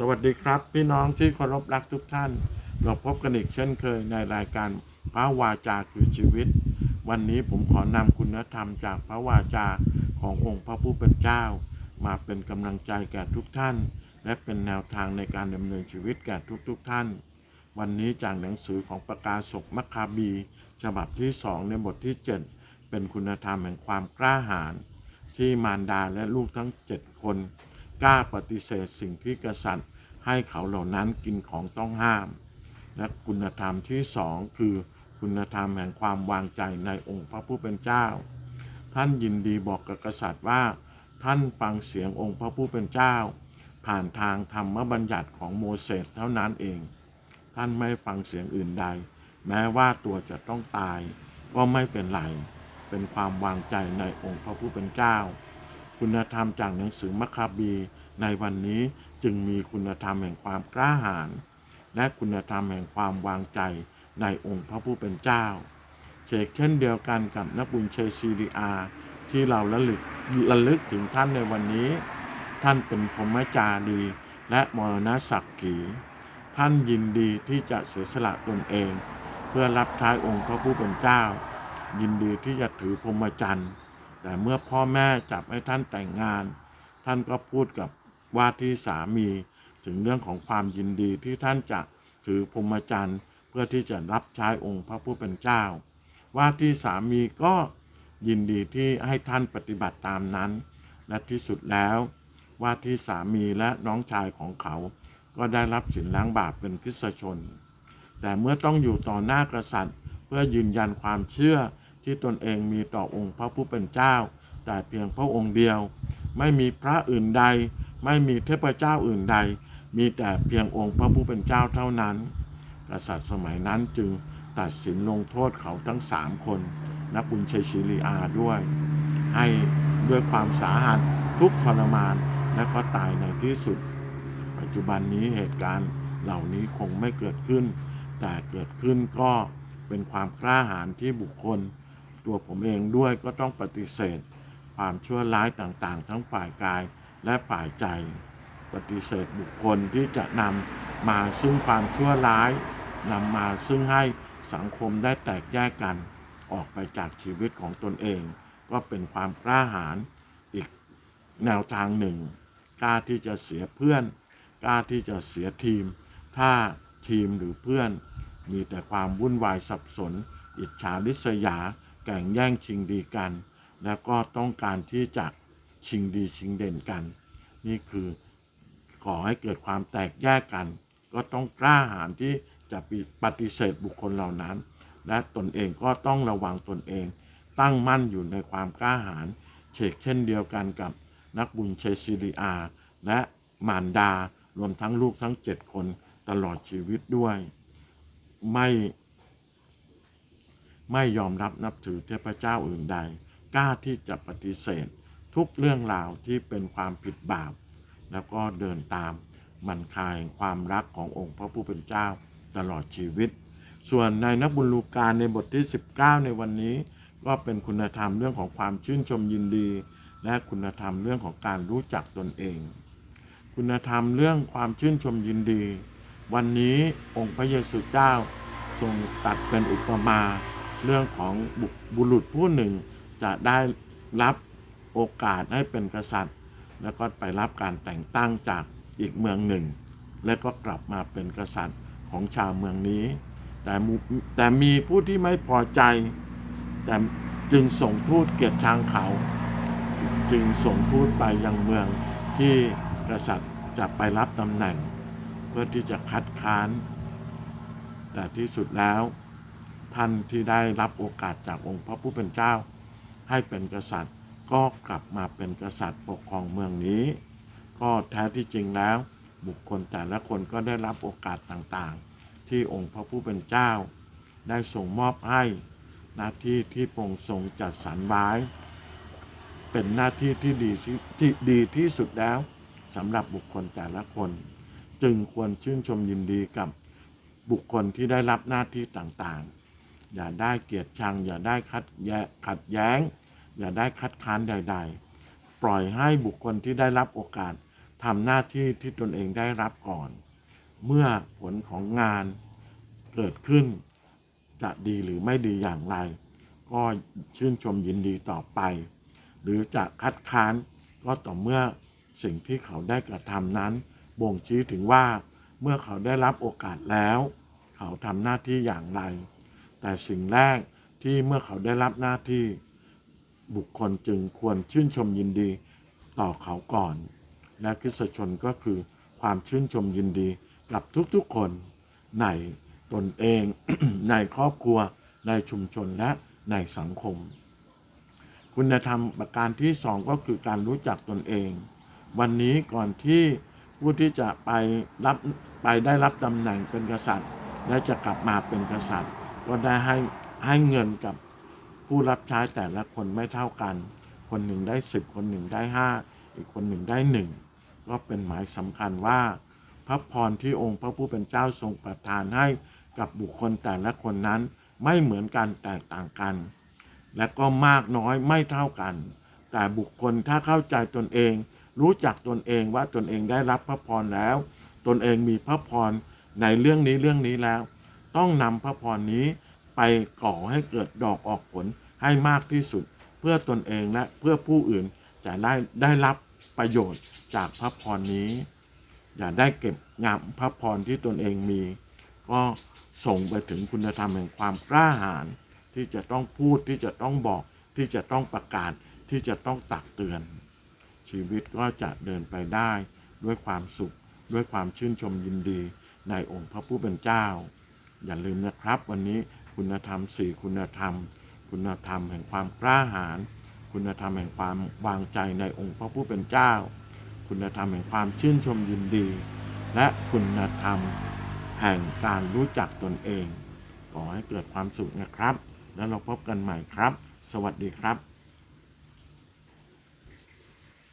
สวัสดีครับ พี่น้องที่เคารพรักทุกท่าน เราพบกันอีกเช่นเคยในรายการพระวาจาคือชีวิต วันนี้ผมขอนำคุณธรรมจากพระวาจาขององค์พระผู้เป็นเจ้า มาเป็นกำลังใจแก่ทุกท่าน และเป็นแนวทางในการดำเนินชีวิตแก่ทุกๆทท่าน วันนี้จากหนังสือของประกาศกมัคคาบี ฉบับที่สองในบทที่ 7 เป็นคุณธรรมแห่งความกล้าหาญที่มารดาและลูกทั้งเจ็ดคน กล้าปฏิเสธสิ่งที่กษัตริย์ให้เขาเหล่านั้นกินของต้องห้าม และคุณธรรมที่สองคือคุณธรรมแห่งความวางใจในองค์พระผู้เป็นเจ้า ท่านยินดีบอกกับกษัตริย์ว่า ท่านฟังเสียงองค์พระผู้เป็นเจ้า ผ่านทางธรรมบัญญัติของโมเสสเท่านั้นเอง ท่านไม่ฟังเสียงอื่นใด แม้ว่าตัวจะต้องตาย ก็ไม่เป็นไร เป็นความวางใจในองค์พระผู้เป็นเจ้า คุณธรรมจากหนังสือมัคคาบีในวันนี้จึงมีคุณธรรมแห่งความกล้าหาญและคุณธรรมแห่งความวางใจในองค์พระผู้เป็นเจ้า เชกเช่นเดียวกันกับนักบุญเชซีรีอา ที่เราระลึกระลึกถึงท่านในวันนี้ ท่านเป็นพรหมจารีและมรณศักดิ์ขีท่านยินดีที่จะเสียสละตนเอง เพื่อรับใช้องค์พระผู้เป็นเจ้า ยินดีที่จะถือพรหมจรรย์ แต่เมื่อพ่อแม่จับให้ท่านแต่งงาน ท่านก็พูดกับว่าที่สามีถึงเรื่องของความยินดีที่ท่านจะถือพรหมจรรย์เพื่อที่จะรับใช้องค์พระผู้เป็นเจ้า ว่าที่สามีก็ยินดีที่ให้ท่านปฏิบัติตามนั้น และที่สุดแล้วว่าที่สามีและน้องชายของเขา ก็ได้รับสินล้างบาปเป็นคริสชน แต่เมื่อต้องอยู่ต่อหน้ากษัตริย์ เพื่อยืนยันความเชื่อ ที่ตนเองมีต่อองค์พระผู้เป็นเจ้า แต่เพียงพระองค์เดียว ไม่มีพระอื่นใด ไม่มีเทพเจ้าอื่นใด มีแต่เพียงองค์พระผู้เป็นเจ้าเท่านั้น กษัตริย์สมัยนั้นจึงตัดสินลงโทษเขาทั้งสามคนนักบุญชัยชิลีอาด้วย ให้ด้วยความสาหัสทุกทรมานและก็ตายในที่สุด ปัจจุบันนี้เหตุการณ์เหล่านี้คงไม่เกิดขึ้น แต่เกิดขึ้นก็เป็นความกล้าหาญที่บุคคล ตัวผมเองด้วยก็ต้องปฏิเสธ ความชั่วร้ายต่างๆ ทั้งฝ่ายกายและฝ่ายใจ ปฏิเสธบุคคลที่จะนำมาซึ่งความชั่วร้ายนำมาซึ่งให้สังคมได้แตกแยกกันออกไปจากชีวิตของตนเอง ก็เป็นความกล้าหาญอีกแนวทางหนึ่งกล้าที่จะเสียเพื่อนกล้าที่จะเสียทีม ถ้าทีมหรือเพื่อน มีแต่ความวุ่นวายสับสน อิจฉาริษยา แก่งแย่งชิงดีกัน แล้วก็ต้องการที่จะชิงดีชิงเด่นกัน นี่คือก่อให้เกิดความแตกแยกกัน ก็ต้องกล้าหาญที่จะปฏิเสธบุคคลเหล่านั้น และตนเองก็ต้องระวังตนเอง ตั้งมั่นอยู่ในความกล้าหาญเชกเช่นเดียวกันกับนักบุญเชซิริอา และมารดารวมทั้งลูกทั้งเจ็ดคนตลอดชีวิตด้วย ไม่ ไม่ยอมรับนับถือเทพเจ้าอื่นใด กล้าที่จะปฏิเสธ ทุกเรื่องราวที่เป็นความผิดบาป แล้วก็เดินตามมันคายความรักขององค์พระผู้เป็นเจ้าตลอดชีวิต ส่วนในนักบุญลูกาในบทที่ 19 ในวันนี้ ก็เป็นคุณธรรมเรื่องของความชื่นชมยินดี และคุณธรรมเรื่องของการรู้จักตนเอง คุณธรรมเรื่องความชื่นชมยินดี วันนี้องค์พระเยซูเจ้าทรงตัดเป็นอุปมา เรื่องของบุบุรุษผู้หนึ่งจะได้รับโอกาสให้เป็นกษัตริย์ แล้วก็ไปรับการแต่งตั้งจากอีกเมืองหนึ่ง แล้วก็กลับมาเป็นกษัตริย์ของชาวเมืองนี้ แต่มุแต่มีผู้ที่ไม่พอใจ แต่จึงส่งทูตเกียรติช้างเขา จึงส่งทูตไปยังเมืองที่กษัตริย์จะไปรับตำแหน่ง เพื่อที่จะคัดค้าน แต่ที่สุดแล้ว ท่านที่ได้รับโอกาสจากองค์พระผู้เป็นเจ้า ให้เป็นกษัตริย์ ก็กลับมาเป็นกษัตริย์ปกครองเมืองนี้ ก็แท้ที่จริงแล้ว บุคคลแต่ละคนก็ได้รับโอกาสต่างๆ ที่องค์พระผู้เป็นเจ้า ได้ส่งมอบให้หน้าที่ที่พระองทรงจัดสรรไว้เป็นหน้าที่ที่ดีที่ดีที่สุดแล้วสำหรับบุคคลแต่ละคน จึงควรชื่นชมยินดีกับบุคคลที่ได้รับหน้าที่ต่างๆ อย่าได้เกลียดชัง อย่าได้คัดแยขัดแย้ง อย่าได้คัดค้านใด ๆ ปล่อยให้บุคคลที่ได้รับโอกาสทำหน้าที่ที่ตนเองได้รับก่อน เมื่อผลของงานเกิดขึ้น จะดีหรือไม่ดีอย่างไร ก็ชื่นชมยินดีต่อไป หรือจะคัดค้านก็ต่อเมื่อสิ่งที่เขาได้กระทำนั้น บ่งชี้ถึงว่าเมื่อเขาได้รับโอกาสแล้ว เขาทำหน้าที่อย่างไร แต่สิ่งแรกที่เมื่อเขาได้รับหน้าที่บุคคลจึงควรชื่นชมยินดีต่อเขาก่อน และคริสชนก็คือความชื่นชมยินดีกับทุกๆคนในตนเอง ในครอบครัว ในชุมชนและในสังคม คุณธรรมประการที่สองก็คือการรู้จักตนเอง วันนี้ก่อนที่ผู้ที่จะไปรับไปได้รับตำแหน่งเป็นกษัตริย์ และจะกลับมาเป็นกษัตริย์ ก็ได้ให้ให้เงินกับผู้รับใช้แต่ละคนไม่เท่ากัน คนหนึ่งได้สิบคนหนึ่งได้ห้าอีกคนหนึ่งได้หนึ่งก็เป็นหมายสำคัญว่า พระพรที่องค์พระผู้เป็นเจ้าทรงประทานให้กับบุคคลแต่ละคนนั้นไม่เหมือนกันแตกต่างกัน และก็มากน้อยไม่เท่ากัน แต่บุคคลถ้าเข้าใจตนเอง รู้จักตนเองว่าตนเองได้รับพระพรแล้ว ตนเองมีพระพรในเรื่องนี้เรื่องนี้แล้ว ต้องนำพระพรนี้ไปก่อให้เกิดดอกออกผลให้มากที่สุด เพื่อตนเองและเพื่อผู้อื่นจะได้ได้รับประโยชน์จากพระพรนี้ อย่าได้เก็บงำพระพรที่ตนเองมี ก็ส่งไปถึงคุณธรรมแห่งความกล้าหาญที่จะต้องพูดที่จะต้องบอกที่จะต้องประกาศที่จะต้องตักเตือน ชีวิตก็จะเดินไปได้ด้วยความสุข ด้วยความชื่นชมยินดีในองค์พระผู้เป็นเจ้า อย่าลืมนะครับ วันนี้คุณธรรมสี่คุณธรรม คุณธรรมแห่งความกล้าหาญคุณธรรมแห่งความวางใจในองค์พระผู้เป็นเจ้า คุณธรรมแห่งความชื่นชมยินดี และคุณธรรมแห่งการรู้จักตนเอง ขอให้เกิดความสุขนะครับ แล้วเราพบกันใหม่ครับ สวัสดีครับ